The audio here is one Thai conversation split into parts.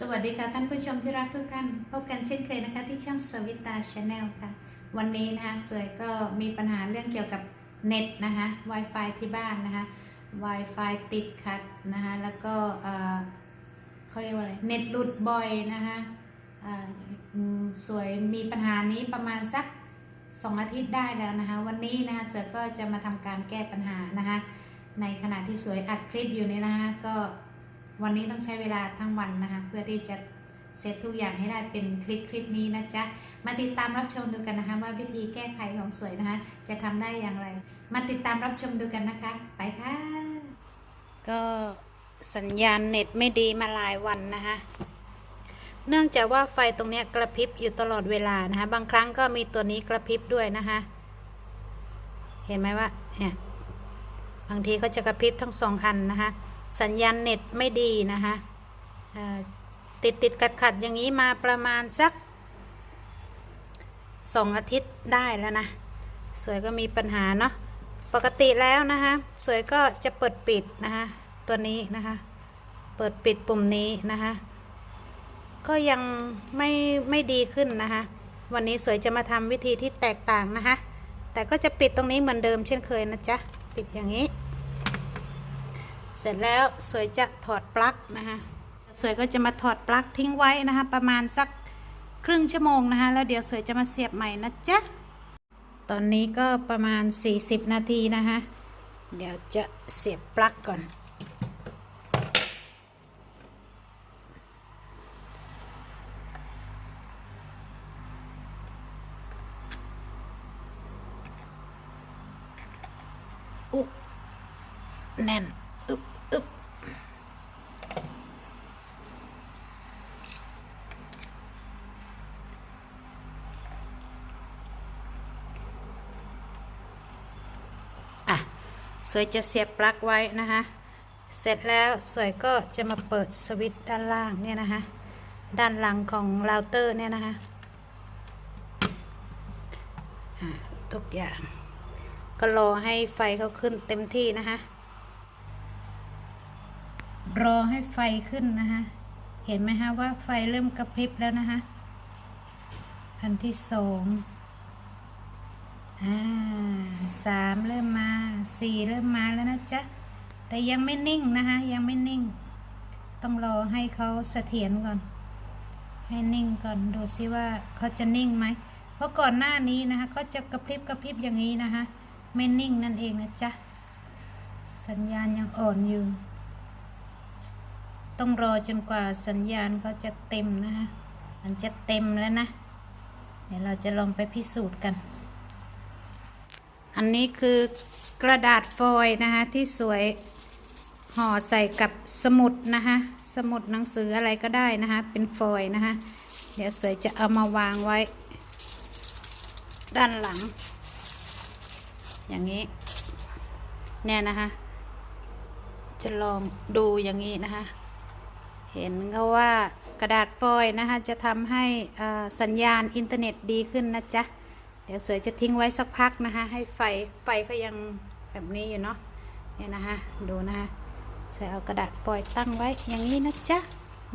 สวัสดีค่ะท่านผู้ชมที่รักทุกท่านพบกันเช่นเคยนะคะที่ช่องสวิตาชาแนลค่ะ วันนี้นะคะสวยก็มีปัญหาเรื่องเกี่ยวกับเน็ตนะคะ Wi-Fi ที่บ้านนะคะ Wi-Fi ติดขัดนะคะแล้วก็เขาเรียกว่าอะไรเน็ตหลุดบ่อยนะคะสวยมีปัญหานี้ประมาณสักสองอาทิตย์ได้แล้วนะคะ วันนี้นะคะสวยก็จะมาทำการแก้ปัญหานะคะในขณะที่สวยอัดคลิปอยู่เนี่ยนะคะก็ วันนี้ต้องใช้เวลาทั้งวันนะคะ เพื่อที่จะเซตทุกอย่างให้ได้เป็นคลิปคลิปนี้นะจ๊ะ มาติดตามรับชมดูกันนะคะ ว่าวิธีแก้ไขของสวยนะคะ จะทำได้อย่างไร มาติดตามรับชมดูกันนะคะ ไปค่ะ ก็สัญญาณเน็ตไม่ดีมาหลายวันนะคะเนื่องจากว่าไฟตรงนี้กระพริบอยู่ตลอดเวลานะคะ บางครั้งก็มีตัวนี้กระพริบด้วยนะคะ เห็นไหมว่าเนี่ยบางทีก็จะกระพริบทั้งสองอันนะคะ สัญญาณเน็ตไม่ดีนะคะติดติดขัดขัดๆอย่างนี้มาประมาณสักสองอาทิตย์ได้แล้วนะ สวยก็มีปัญหาเนาะปกติแล้วนะคะ สวยก็จะเปิดปิดนะคะตัวนี้นะคะ เปิดปิดปุ่มนี้นะคะ ก็ยังไม่ไม่ดีขึ้นนะคะ วันนี้สวยจะมาทำวิธีที่แตกต่างนะคะ แต่ก็จะปิดตรงนี้เหมือนเดิมเช่นเคยนะจ๊ะ ปิดอย่างนี้ เสร็จแล้วสวยจะถอดปลั๊กนะคะสวยก็จะมาถอดปลั๊กทิ้งไว้นะคะประมาณสักครึ่งชั่วโมงนะคะแล้วเดี๋ยวสวยจะมาเสียบใหม่นะจ๊ะตอนนี้ก็ประมาณ 40 นาทีนะคะเดี๋ยวจะเสียบปลั๊กก่อน อุ๊แน่น อึบอึบอะ สวยจะเสียบปลั๊กไว้นะคะ เสร็จแล้วสวยก็จะมาเปิดสวิตช์ด้านล่างเนี่ยนะคะ ด้านหลังของเราเตอร์เนี่ยนะคะอะทุกอย่าง ก็รอให้ไฟเขาขึ้นเต็มที่นะคะรอให้ไฟขึ้นนะคะ เห็นไหมคะว่าไฟเริ่มกระพริบแล้วนะคะอันที่สอง อ่าสามเริ่มมาสี่เริ่มมาแล้วนะจ๊ะ แต่ยังไม่นิ่งนะคะยังไม่นิ่ง ต้องรอให้เขาเสถียรก่อน ให้นิ่งก่อนดูซิว่าเขาจะนิ่งไหม เพราะก่อนหน้านี้นะคะก็จะกระพริบกระพริบอย่างนี้นะคะไม่นิ่งนั่นเองนะจ๊ะ สัญญาณยังอ่อนอยู่ ต้องรอจนกว่าสัญญาณเขาจะเต็มนะคะมันจะเต็มแล้วนะ เดี๋ยวเราจะลองไปพิสูจน์กัน อันนี้คือกระดาษฟอยล์นะคะที่สวยห่อใส่กับสมุดนะคะสมุดหนังสืออะไรก็ได้นะคะเป็นฟอยล์นะคะเดี๋ยวสวยจะเอามาวางไว้ ด้านหลัง อย่างนี้เนี่ยนะคะจะลองดูอย่างนี้นะคะเห็นเขาว่ากระดาษฟอยล์นะคะจะทำให้สัญญาณอินเทอร์เน็ตดีขึ้นนะจ๊ะ เดี๋ยวสวยจะทิ้งไว้สักพักนะคะ ให้ไฟไฟก็ยังแบบนี้อยู่เนาะเนี่ยนะคะดูนะคะสวยเอากระดาษฟอยล์ตั้งไว้อย่างนี้นะจ๊ะ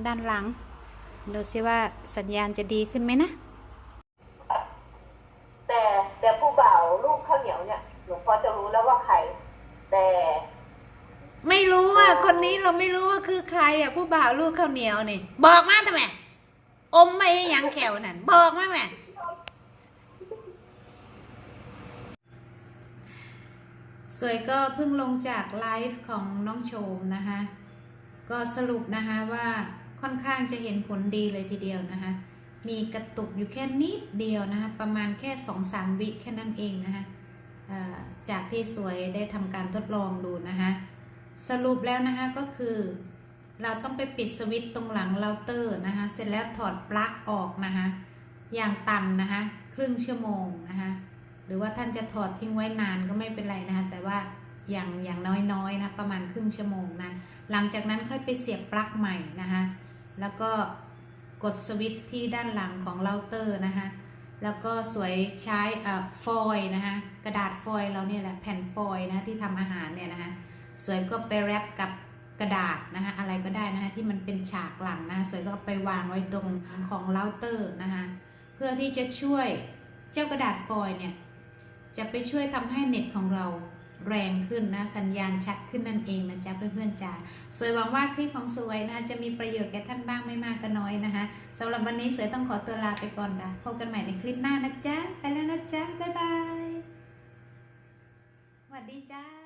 ด้านหลัง ดูซิว่าสัญญาณจะดีขึ้นไหมนะแต่แต่ผู้บ่าวลูกข้าวเหนียวเนี่ยหลวงพ่อจะรู้แล้วว่าใคร แต่ไม่รู้อะคนนี้เราไม่รู้ว่าคือใครอะผู้บ่าวลูกข้าวเหนียวนี่ บอกมาทำไมอมไม่ให้หยังแขวนั่นบอกมาแม่ สวยก็เพิ่งลงจากไลฟ์ของน้องโชมนะคะ ก็สรุปนะคะว่าค่อนข้างจะเห็นผลดีเลยทีเดียวนะคะ มีกระตุกอยู่แค่นิดเดียวนะคะ ประมาณแค่สองสามวิแค่นั้นเองนะคะจากที่สวยได้ทำการทดลองดูนะคะสรุปแล้วนะคะก็คือ เราต้องไปปิดสวิตช์ตรงหลังเราเตอร์นะคะ เสร็จแล้วถอดปลั๊กออกนะคะ อย่างต่ำนะคะ ครึ่งชั่วโมงนะคะ หรือว่าท่านจะถอดทิ้งไว้นานก็ไม่เป็นไรนะคะแต่ว่าอย่างอย่างน้อยๆนะประมาณครึ่งชั่วโมงนะหลังจากนั้นค่อยไปเสียบปลั๊กใหม่นะคะแล้วก็กดสวิตช์ที่ด้านหลังของเราเตอร์นะคะแล้วก็สวยใช้ฟอยล์นะคะกระดาษฟอยล์เราเนี่ยแหละแผ่นฟอยล์นะที่ทำอาหารเนี่ยนะคะสวยก็ไปแรปกับกระดาษนะคะอะไรก็ได้นะคะที่มันเป็นฉากหลังนะสวยก็ไปวางไว้ตรงของเราเตอร์นะคะเพื่อที่จะช่วยเจ้ากระดาษฟอยล์เนี่ย จะไปช่วยทำให้เน็ตของเราแรงขึ้นนะสัญญาณชัดขึ้นนั่นเองนะจ๊ะเพื่อนๆจ้าสวยหวังว่าคลิปของสวยนะจะมีประโยชน์แก่ท่านบ้างไม่มากก็น้อยนะคะสำหรับวันนี้สวยต้องขอตัวลาไปก่อนนะพบกันใหม่ในคลิปหน้านะจ๊ะไปแล้วนะจ๊ะบ๊ายบายสวัสดีจ้า